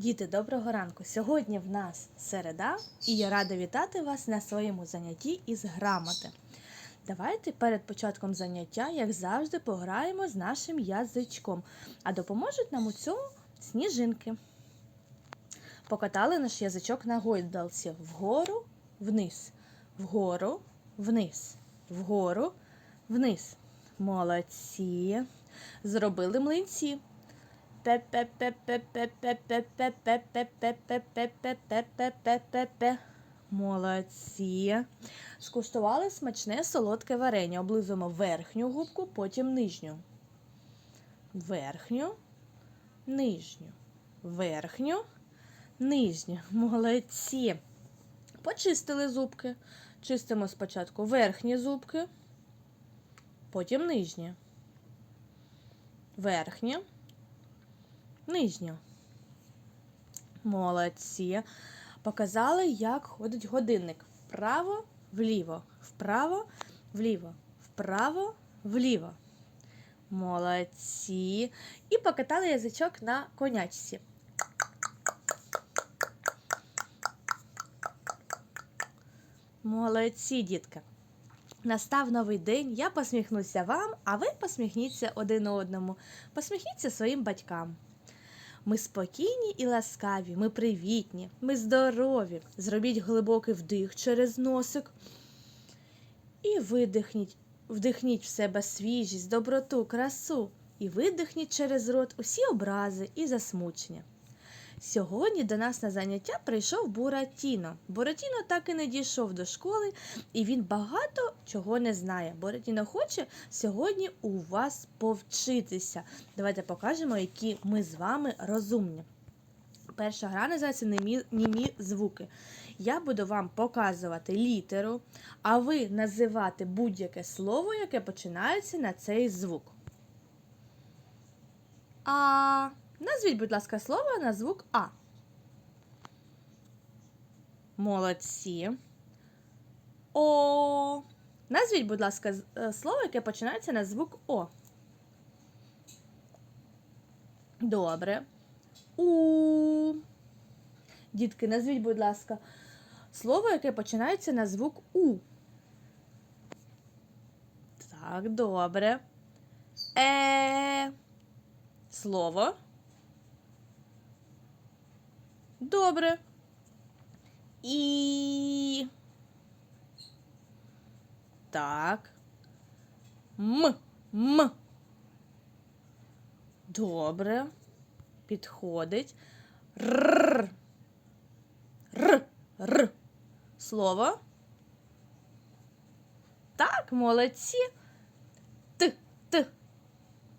Діти, доброго ранку! Сьогодні в нас середа, і я рада вітати вас на своєму занятті із грамоти. Давайте перед початком заняття, як завжди, пограємо з нашим язичком, а допоможуть нам у цьому сніжинки. Покатали наш язичок на гойдалці вгору, вниз, вгору, вниз, вгору, вниз. Молодці. Зробили млинці. Молодці. Скуштували смачне солодке варення. Облизуємо верхню губку, потім нижню. Верхню, нижню, верхню, нижню. Молодці. Почистили зубки. Чистимо спочатку верхні зубки, потім нижні. Верхні нижнє. Молодці. Показали, як ходить годинник. Вправо, вліво, вправо, вліво, вправо, вліво. Молодці. І покатали язичок на конячці. Молодці, дітки. Настав новий день, я посміхнуся вам, а ви посміхніться один одному. Посміхніться своїм батькам. Ми спокійні і ласкаві, ми привітні, ми здорові. Зробіть глибокий вдих через носик і видихніть, вдихніть в себе свіжість, доброту, красу і видихніть через рот усі образи і засмучення. Сьогодні до нас на заняття прийшов Буратіно. Буратіно так і не дійшов до школи, і він багато чого не знає. Буратіно хоче сьогодні у вас повчитися. Давайте покажемо, які ми з вами розумні. Перша гра називається німі, німі звуки. Я буду вам показувати літеру, а ви називати будь-яке слово, яке починається на цей звук. А. Назвіть, будь ласка, слово на звук А. Молодці. О. Назвіть, будь ласка, е, слово, яке починається на звук О. Добре. У. Дітки, назвіть, будь ласка, слово, яке починається на звук У. Так, добре. Е. Слово. Добре. І. Так. М. М. Добре. Підходить. Р. Р. Р. Слово. Так, молодці. Т. Т.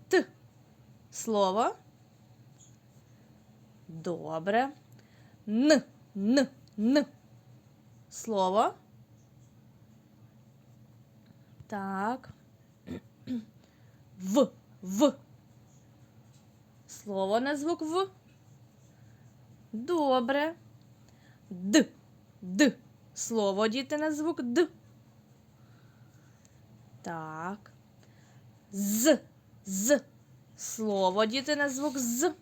Т. Слово. Добре. Н. Н. Н. Слово. Так. В. В. Слово на звук В. Добре. Д. Д. Слово діти на звук Д. Так. З. З. Слово діти на звук З.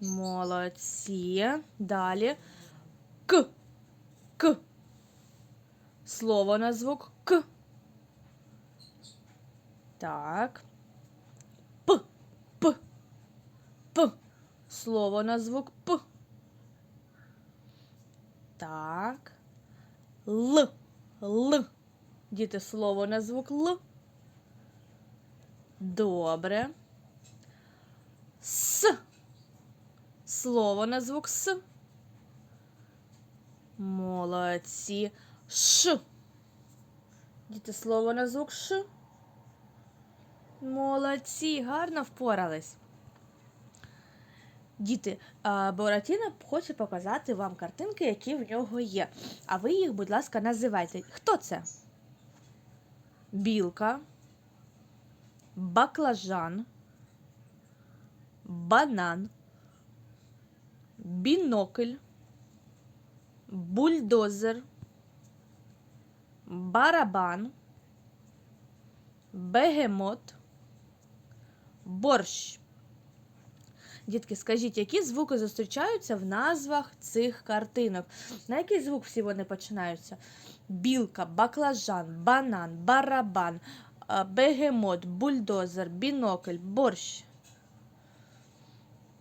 Молодці. Далі. К. К. Слово на звук К. Так. П. П. П. Слово на звук П. Так. Л. Л. Діти слово на звук Л. Добре. С. Слово на звук С. Молодці. Ш. Діти слово на звук Ш. Молодці, гарно впорались. Діти, а, Буратіно хоче показати вам картинки, які в нього є. А ви їх, будь ласка, називайте. Хто це? Білка, баклажан, банан, бінокль, бульдозер, барабан, бегемот, борщ. Дітки, скажіть, які звуки зустрічаються в назвах цих картинок? На який звук всі вони починаються? Білка, баклажан, банан, барабан, бегемот, бульдозер, бінокль, борщ.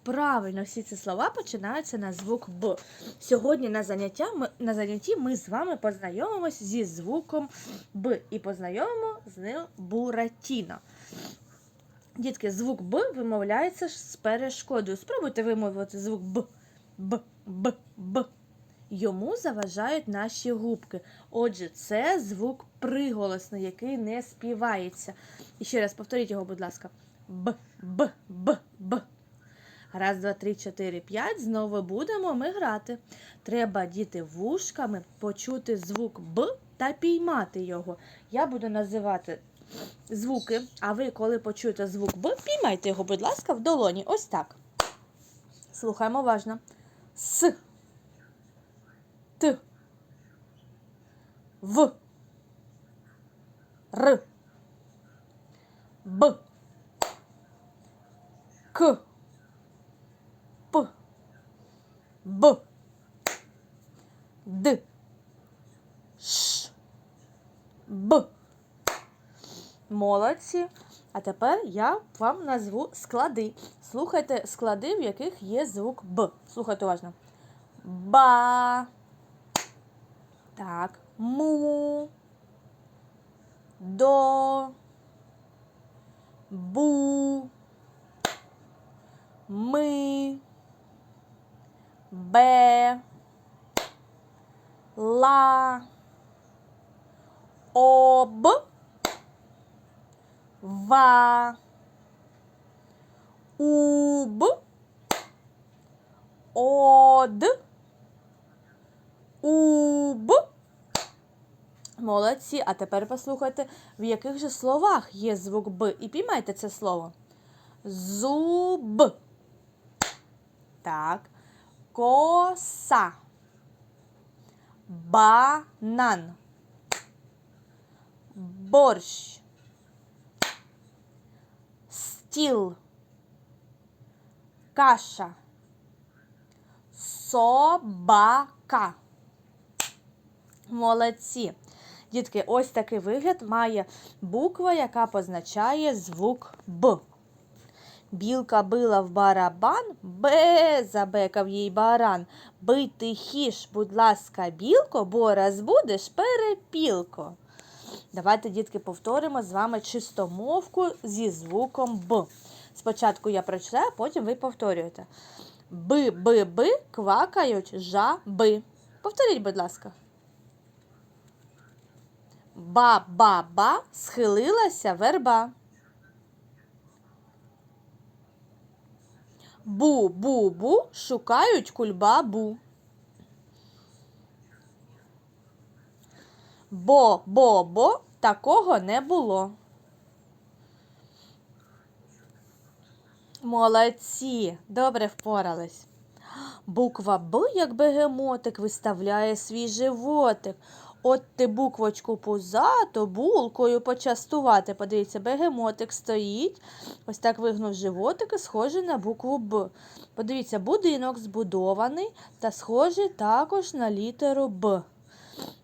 Правильно, всі ці слова починаються на звук Б. Сьогодні на, заняття ми, на занятті ми з вами познайомимось зі звуком Б і познайомимо з ним Буратіно. Дітки, звук Б вимовляється з перешкодою. Спробуйте вимовити звук Б. Б, Б, Б. Йому заважають наші губки. Отже, це звук приголосний, який не співається. І ще раз повторіть його, будь ласка. Б, Б, Б, Б. Раз, два, три, чотири, п'ять. Знову будемо ми грати. Треба діти вушками почути звук Б та піймати його. Я буду називати звуки, а ви, коли почуєте звук Б, піймайте його, будь ласка, в долоні. Ось так. Слухаємо уважно. С. Т. В. Р. Б. К. П. Б. Д. Ш. Б. Молодці. А тепер я вам назву склади. Слухайте склади, в яких є звук Б. Слухайте уважно. Ба. Так. Му. До. Бу. Ми. Бе. Ла. Об. Ва. Уб. Од. Уб. Молодці. А тепер послухайте, в яких же словах є звук Б. І піймайте це слово. Зуб. Так. Коса. Банан. Борщ. Стіл. Каша. Собака. Молодці. Дітки, ось такий вигляд має буква, яка позначає звук Б. Білка била в барабан, бе, забекав їй баран. Бий тихіш, будь ласка, білко, бо розбудеш перепілко. Давайте, дітки, повторимо з вами чистомовку зі звуком Б. Спочатку я прочитаю, потім ви повторюєте. Би-би-би квакають жаби. Повторіть, будь ласка. Ба-ба-ба схилилася верба. Бу-бу-бу шукають кульбабу. Бо-бо-бо такого не було. Молодці, добре впорались. Буква Б, як бегемотик, виставляє свій животик. От ти буквочку пузату булкою почастувати. Подивіться, бегемотик стоїть. Ось так вигнув животик і схожий на букву Б. Подивіться, будинок збудований та схожий також на літеру Б.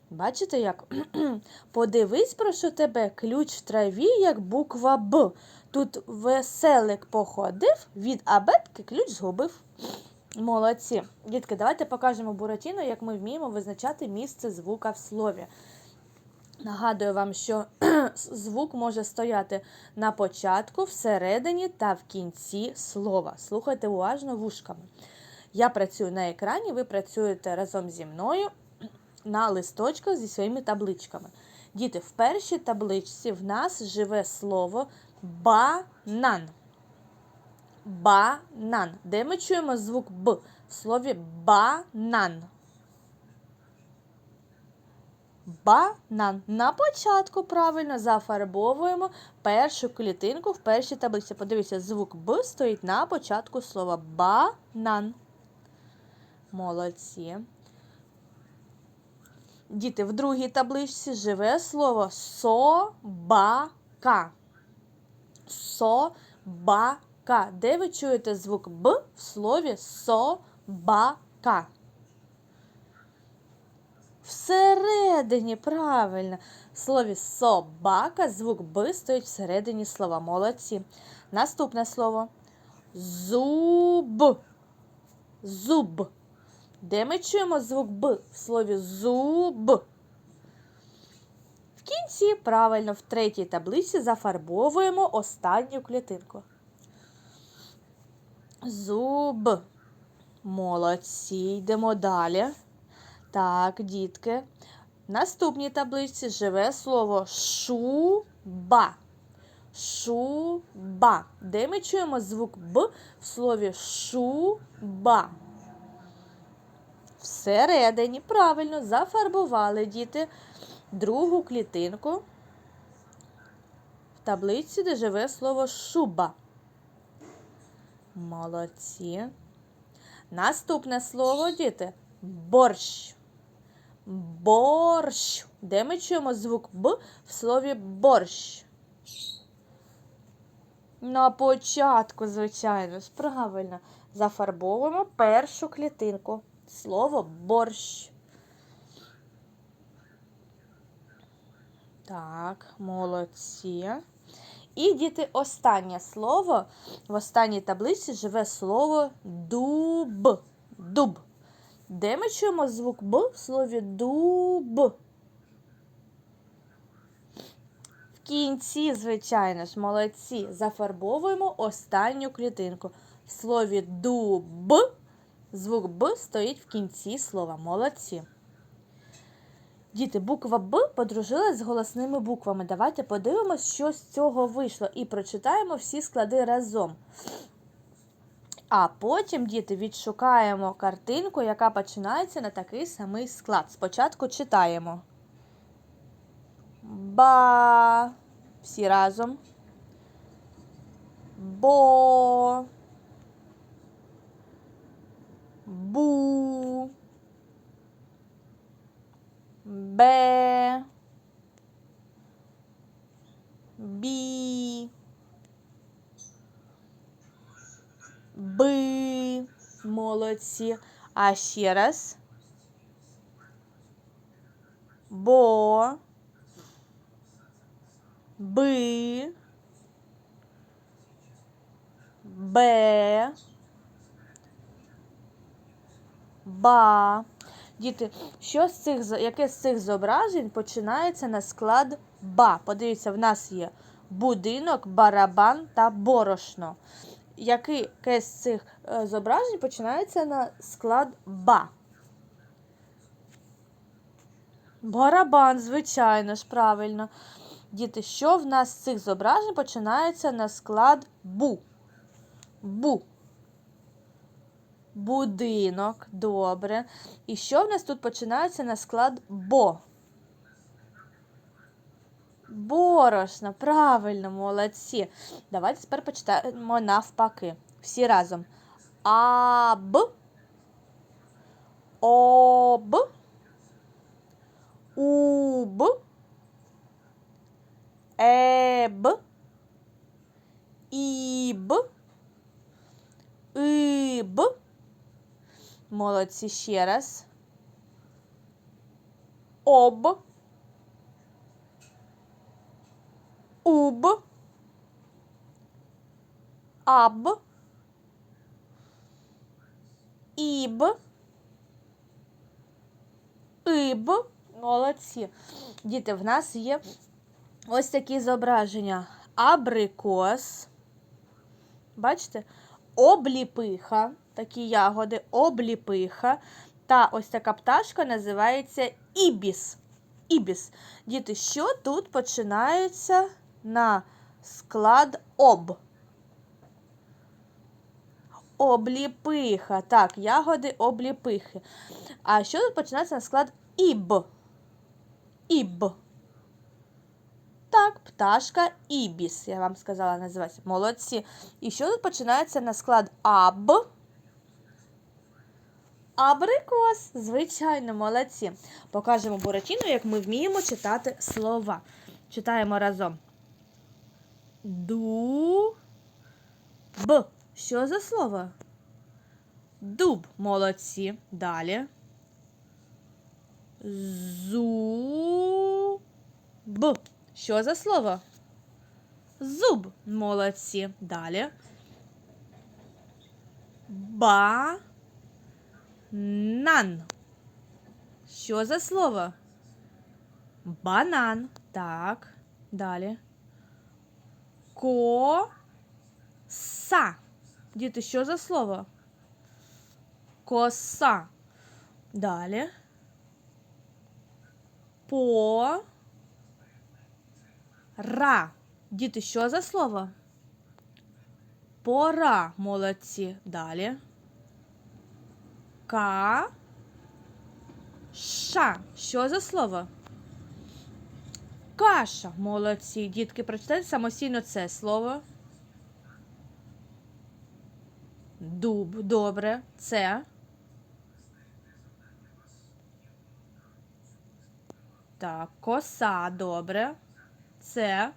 Бачите як? Подивись, про що тебе ключ в траві, як буква Б. Тут веселик походив, від абетки ключ згубив. Молодці. Дітки, давайте покажемо Буратіно, як ми вміємо визначати місце звука в слові. Нагадую вам, що звук може стояти на початку, всередині та в кінці слова. Слухайте уважно вушками. Я працюю на екрані, ви працюєте разом зі мною на листочках зі своїми табличками. Діти, в першій табличці в нас живе слово банан. Банан. Де ми чуємо звук Б в слові банан? Банан. На початку правильно зафарбовуємо першу клітинку в першій таблиці. Подивіться, звук Б стоїть на початку слова банан. Молодці. Діти, в другій табличці живе слово собака. Собака. К. Де ви чуєте звук Б в слові собака? Всередині, правильно. В слові собака звук Б стоїть всередині слова. Молодці. Наступне слово. Зуб. Зуб. Де ми чуємо звук Б в слові зуб? В кінці, правильно, в третій таблиці зафарбовуємо останню клітинку. Зуб. Молодці. Йдемо далі. Так, дітки. В наступній таблиці живе слово шуба. Шуба. Де ми чуємо звук Б в слові шуба? Всередині, правильно, зафарбували діти другу клітинку в таблиці, де живе слово шуба. Молодці. Наступне слово, діти, борщ. Борщ. Де ми чуємо звук Б в слові борщ? На початку, звичайно правильно. Зафарбовуємо першу клітинку. Слово борщ. Так, молодці. І діти, останнє слово. В останній таблиці живе слово дуб. Дуб. Де ми чуємо звук Б в слові дуб? В кінці, звичайно ж, молодці. Зафарбовуємо останню клітинку. В слові дуб звук Б стоїть в кінці слова. Молодці. Діти, буква Б подружилась з голосними буквами. Давайте подивимось, що з цього вийшло, і прочитаємо всі склади разом. А потім, діти, відшукаємо картинку, яка починається на такий самий склад. Спочатку читаємо. Ба. Всі разом. Бо. Бу. Бе. Бі. Би. Молодці. А ще раз. Бо. Би. Бе. Ба. Діти, що з цих, яке з цих зображень починається на склад ба? Подивіться, в нас є будинок, барабан та борошно. Яке з цих е, зображень починається на склад ба? Барабан, звичайно ж, правильно. Діти, що в нас з цих зображень починається на склад бу? Бу. Будинок, добре. І що в нас тут починається на склад бо? Борошно, правильно, молодці. Давайте тепер почитаємо навпаки. Всі разом. Аб. Об. Уб. Еб. Іб. Іб. Молодці ще раз. Об. Уб. Аб. Іб. Іб. Молодці. Діти, в нас є ось такі зображення. Абрикос. Бачите? Обліпиха. Такі ягоди, обліпиха. Та ось така пташка називається ібіс. Ібіс. Діти, що тут починається на склад об? Обліпиха. Так, ягоди обліпихи. А що тут починається на склад іб? Іб. Так, пташка ібіс, я вам сказала, називається. Молодці. І що тут починається на склад аб? Абрикос, звичайно, молодці. Покажемо Буратіну, як ми вміємо читати слова. Читаємо разом. Ду, Б. Що за слово? Дуб. Молодці. Далі. Зуб. Що за слово? Зуб. Молодці. Далі. Банан. Що за слово? Банан. Так. Далі. Коса. Діти, що за слово? Коса. Далі. По. Ра. Діти, що за слово? Пора. Молодці. Далі. Ка. Ша. Що за слово? Каша. Молодці. Дітки, прочитайте самостійно це слово. Дуб. Добре. Це. Так, коса. Добре. Це.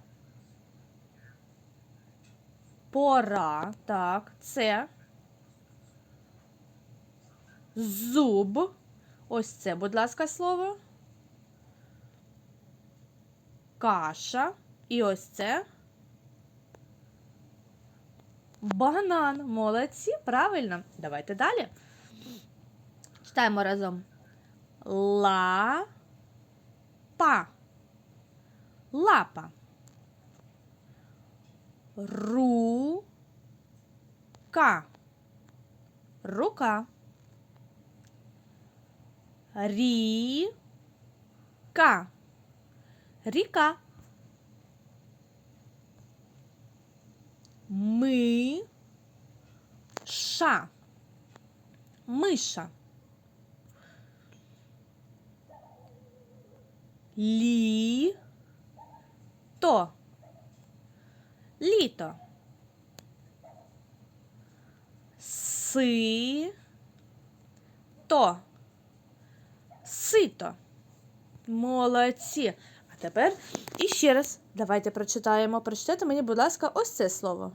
Пора. Так, це. Зуб. Ось це, будь ласка, слово. Каша. І ось це. Банан. Молодці. Правильно. Давайте далі. Читаємо разом. Ла. Па. Лапа. Рука. Рука. Ріка. Ріка. Миша. Миша. Літо. Літо. Сито. Сито. Молодці. А тепер іще раз давайте прочитаємо. Прочитайте мені, будь ласка, ось це слово.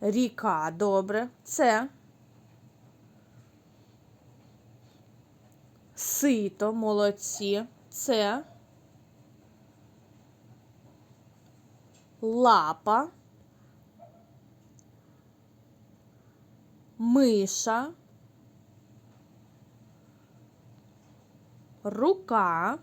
Ріка, добре. Це. Сито, молодці. Це. Лапа. Миша. Рука.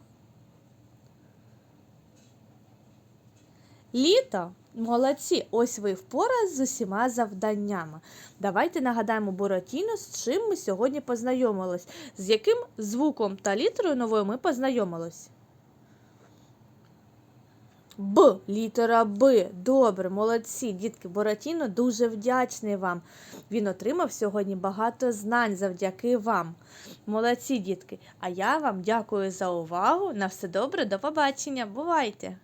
Літо. Молодці, ось ви впора з усіма завданнями. Давайте нагадаємо Буратіно, з чим ми сьогодні познайомились, з яким звуком та літерою новою ми познайомились. Б, літера Б. Добре, молодці, дітки. Боротіно дуже вдячний вам. Він отримав сьогодні багато знань завдяки вам. Молодці, дітки. А я вам дякую за увагу. На все добре, до побачення. Бувайте!